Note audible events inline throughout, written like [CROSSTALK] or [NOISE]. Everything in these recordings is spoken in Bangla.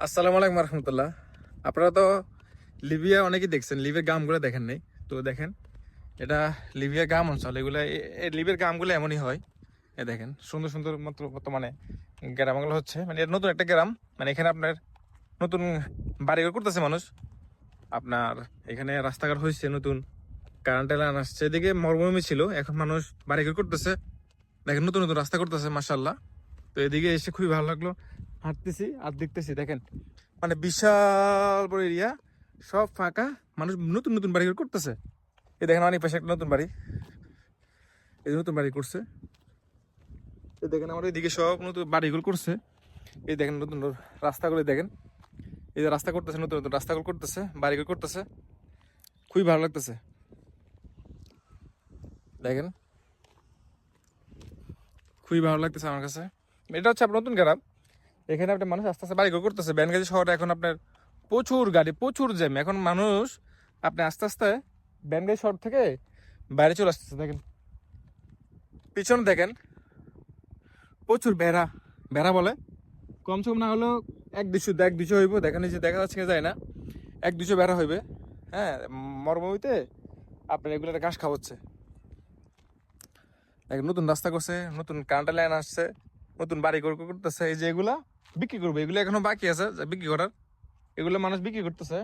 আসসালামু আলাইকুম রহমতুল্লাহ আপনারা তো লিবিয়া অনেকেই দেখছেন, লিবিয়ার গ্রামগুলো দেখেন নাই। তো দেখেন, এটা লিবিয়ার গ্রাম অঞ্চল, এগুলো, এ- এই লিবিয়ার গ্রামগুলো এমনই হয়। এ দেখেন, সুন্দর সুন্দর মাত্র বর্তমানে গ্রামগুলো হচ্ছে মানে এটা নতুন একটা গ্রাম। মানে এখানে আপনার নতুন বাড়িঘর করতেছে মানুষ। আপনার এখানে রাস্তাঘাট হয়েছে নতুন কারেন্ট লাইন আসছে, এদিকে মরুভূমি ছিল, এখন মানুষ বাড়িঘর করতেছে। দেখেন নতুন নতুন রাস্তা করতেছে মাসাল্লাহ তো এদিকে এসে খুবই ভালো লাগল। হাঁটতেছি আর দেখতেছি, দেখেন। মানে বিশাল বড় এরিয়া সব ফাঁকা, মানুষ নতুন নতুন বাড়ি করতেছে। এই দেখেন অনেক পাশে একটা নতুন বাড়ি। এই নতুন বাড়ি করছে। এই দেখেন, আমার এদিকে সব নতুন বাড়িগুলো করছে। এই দেখেন, নতুন রাস্তাগুলো দেখেন। এই যে রাস্তা করতেছে, নতুন নতুন রাস্তাগুলো করতেছে বাড়িগুলো করতেছে। খুবই ভালো লাগতেছে। দেখেন। খুবই ভালো লাগতেছে আমার কাছে। এটা হচ্ছে আপনার নতুন গ্রাম এখানে আপনার মানুষ আস্তে আস্তে বাড়ি করতেছে। ব্যানগাজি শহরে এখন আপনার প্রচুর গাড়ি, প্রচুর জ্যাম। এখন মানুষ আপনি আস্তে আস্তে ব্যানগাজি শহর থেকে বাইরে চলে আসতেছে। দেখেন, পিছনে দেখেন, প্রচুর বেড়া বেড়া বলে। কমসে কম না হলেও এক দুশো এক দুশো হইব। দেখেন যে দেখা যাচ্ছে, যায় না। এক দুশো বেড়া হইবে। হ্যাঁ মরুভূমিতে আপনার এগুলো ঘাস খাওয়াচ্ছে। নতুন রাস্তা করছে, নতুন কারেন্টের লাইন আসছে, নতুন বাড়ি করতেছে। এই যে এগুলা বিক্রি করবে, এগুলো এখনও বাকি আছে বিক্রি করার। এগুলো মানুষ বিক্রি করতেছে।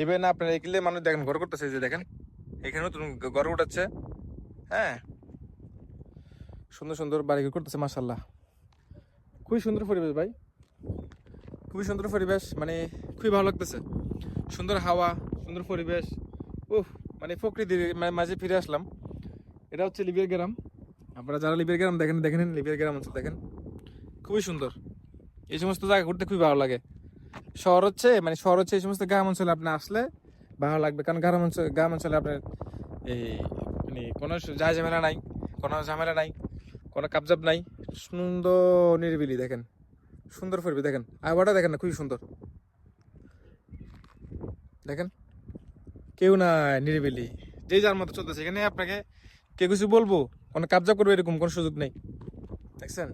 এবার না আপনার এগুলো মানুষ দেখেন, ঘর করতেছে যে দেখেন। এখানে নতুন ঘর উঠাচ্ছে। হ্যাঁ। সুন্দর সুন্দর বাড়ি ঘর করতেছে মাসাল্লাহ খুবই সুন্দর পরিবেশ ভাই। খুবই সুন্দর পরিবেশ মানে খুবই ভালো লাগতেছে। সুন্দর হাওয়া, সুন্দর পরিবেশ। উফ মানে প্রকৃতির মাঝে ফিরে আসলাম। এটা হচ্ছে লিবিয়ার গ্রাম। আপনারা যারা লিবিয়ার গ্রাম দেখেন দেখেন লিবিয়ার গ্রাম অঞ্চল দেখেন। খুবই সুন্দর। এই সমস্ত জায়গা ঘুরতে খুবই ভালো লাগে। শহর হচ্ছে মানে শহর হচ্ছে এই সমস্ত গ্রাম অঞ্চলে আপনি আসলে ভালো লাগবে। কারণ গ্রাম অঞ্চল গ্রাম অঞ্চলে আপনার এই মানে কোনো যা ঝামেলা নাই, কোনো ঝামেলা নাই, কোনো কাবজাব নাই। সুন্দর নিরিবিলি দেখেন, সুন্দর পরিবেশ দেখেন। আবহাওয়াটা দেখেন না, খুবই সুন্দর। দেখেন, কেউ না নিরিবিলি। যে যার মতো চলতেছে, এখানে আপনাকে কে কিছু বলব? কোনো কাবজা করবে এরকম, কোনো সুযোগ নেই। দেখছেন?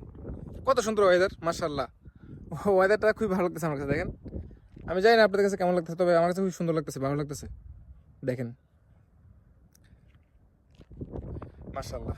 কত সুন্দর ওয়েদার মার্শাল্লাহ [LAUGHS] ওয়েদারটা খুবই ভালো লাগতেছে আমার কাছে, দেখেন। আমি জানি না আপনাদের কাছে কেমন লাগতেছে, তবে আমার কাছে খুব সুন্দর লাগতেছে, ভালো লাগতেছে। দেখেন। মার্শাল্লাহ